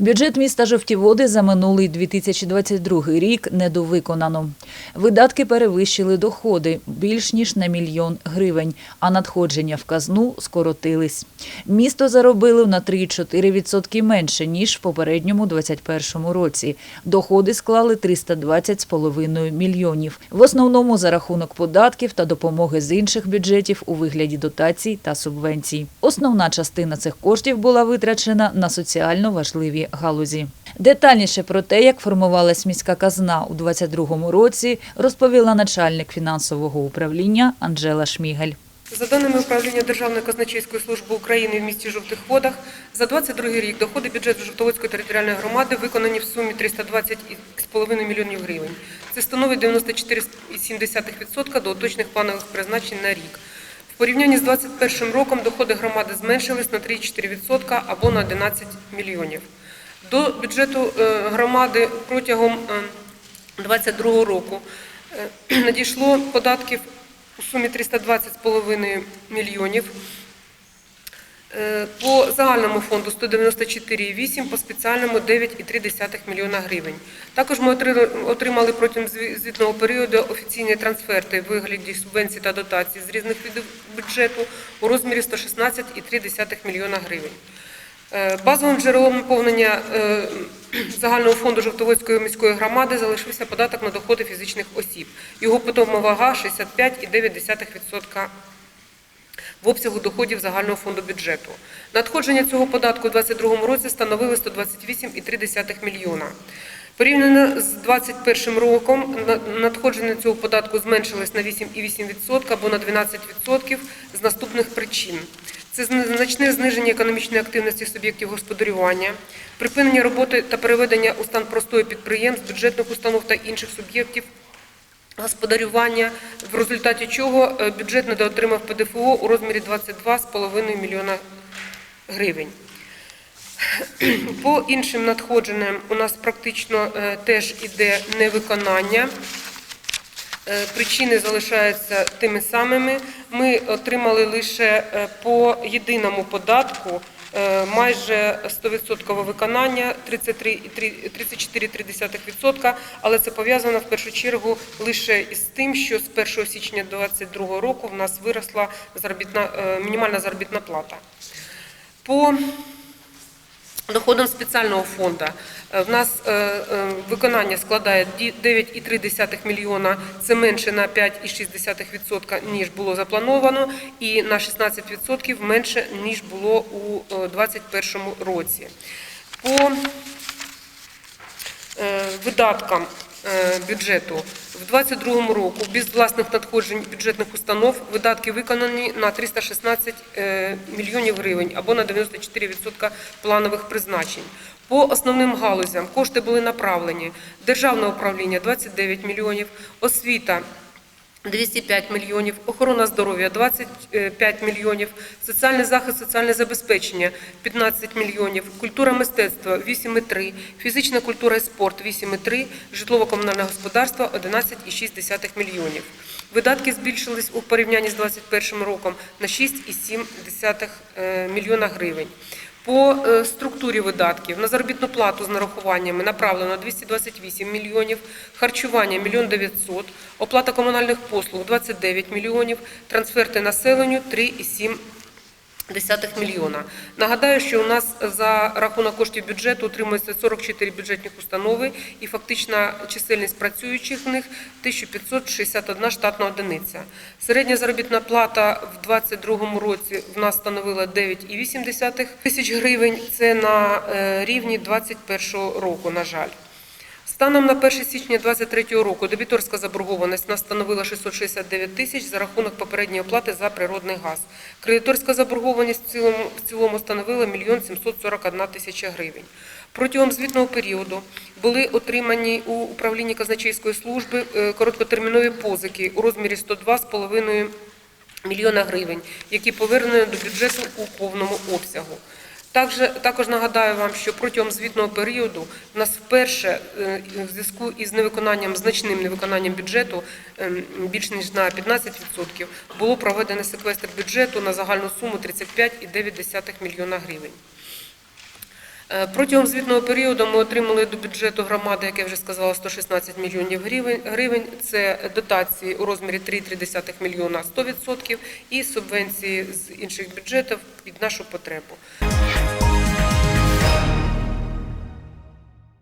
Бюджет міста Жовтіводи за минулий 2022 рік недовиконано. Видатки перевищили доходи більш ніж на мільйон гривень, а надходження в казну скоротились. Місто заробило на 3,4% менше, ніж в попередньому 2021 році. Доходи склали 320,5 мільйонів. В основному за рахунок податків та допомоги з інших бюджетів у вигляді дотацій та субвенцій. Основна частина цих коштів була витрачена на соціально важливі галузі. Детальніше про те, як формувалась міська казна у 2022 році, розповіла начальник фінансового управління Анжела Шмігель. За даними управління Державної казначейської служби України в місті Жовтих Водах, за 22 рік доходи бюджету Жовтоводської територіальної громади виконані в сумі 320,5 мільйонів гривень. Це становить 94,7% до уточних планових призначень на рік. В порівнянні з 2021 роком доходи громади зменшились на 3,4% або на 11 мільйонів. До бюджету е, громади протягом 2022 року е, надійшло податків у сумі 320,5 мільйонів. Е, По загальному фонду 194,8, по спеціальному 9,3 мільйона гривень. Також ми отримали протягом звітного періоду офіційні трансферти в вигляді субвенцій та дотацій з різних видів бюджету у розмірі 116,3 мільйона гривень. Е, Базовим джерелом наповнення е, загального фонду Жовтоводської міської громади залишився податок на доходи фізичних осіб. Його питома вага 65,9% в обсягу доходів загального фонду бюджету. Надходження цього податку у 2022 році становили 128,3 мільйона. Порівняно з 2021 роком надходження цього податку зменшилось на 8,8% або на 12% з наступних причин. Це значне зниження економічної активності суб'єктів господарювання, припинення роботи та переведення у стан простої підприємств, бюджетних установ та інших суб'єктів господарювання, в результаті чого е, бюджет недоотримав ПДФО у розмірі 22,5 мільйона гривень. По іншим надходженням у нас практично е, теж іде невиконання. Е, Причини залишаються тими самими. Ми отримали лише е, по єдиному податку е, майже 100% виконання 34,3%, але це пов'язано в першу чергу лише із тим, що з 1 січня 2022 року в нас виросла заробітна, мінімальна заробітна плата. По доходам спеціального фонду. Е, В нас е, е, виконання складає ді- 9,3 мільйона, це менше на 5,6%, ніж було заплановано, і на 16% менше, ніж було у 2021 році. По видаткам бюджету в 2022 року без власних надходжень бюджетних установ видатки виконані на 316 е, мільйонів гривень або на 94% планових призначень. По основним галузям кошти були направлені державне управління 29 мільйонів, освіта 205 мільйонів, охорона здоров'я 25 мільйонів, соціальний захист, соціальне забезпечення 15 мільйонів, культура мистецтва 8,3, фізична культура і спорт 8,3, житлово-комунальне господарство 11,6 мільйонів. Видатки збільшились у порівнянні з 2021 роком на 6,7 е, мільйона гривень. По е, структурі видатків. На заробітну плату з нарахуваннями направлено 228 мільйонів, харчування – 1 900, оплата комунальних послуг – 29 мільйонів, трансферти населенню – 3,7 десятих мільйона. Нагадаю, що у нас за рахунок коштів бюджету утримується 44 бюджетних установи і фактична чисельність працюючих в них 1561 штатна одиниця. Середня заробітна плата в 2022 році в нас становила 9,8 тисяч гривень. Це на е, рівні 2021 року, на жаль. Станом на 1 січня 2023 року дебіторська заборгованість нас становила 669 тисяч за рахунок попередньої оплати за природний газ. Кредиторська заборгованість в цілому, в цілому становила 1 741 тисяча гривень. Протягом звітного періоду були отримані у управлінні казначейської служби е, короткотермінові позики у розмірі 102,5 мільйона гривень, які повернені до бюджету у повному обсягу. Також, також нагадаю вам, що протягом звітного періоду в нас вперше е, в зв'язку із невиконанням, значним невиконанням бюджету, ем, більш ніж на 15%, було проведено секвестр бюджету на загальну суму 35,9 мільйона гривень. Е, Протягом звітного періоду ми отримали до бюджету громади, як я вже сказала, 116 мільйонів гривень. Це дотації у розмірі 3,3 мільйона 100% і субвенції з інших бюджетів під нашу потребу.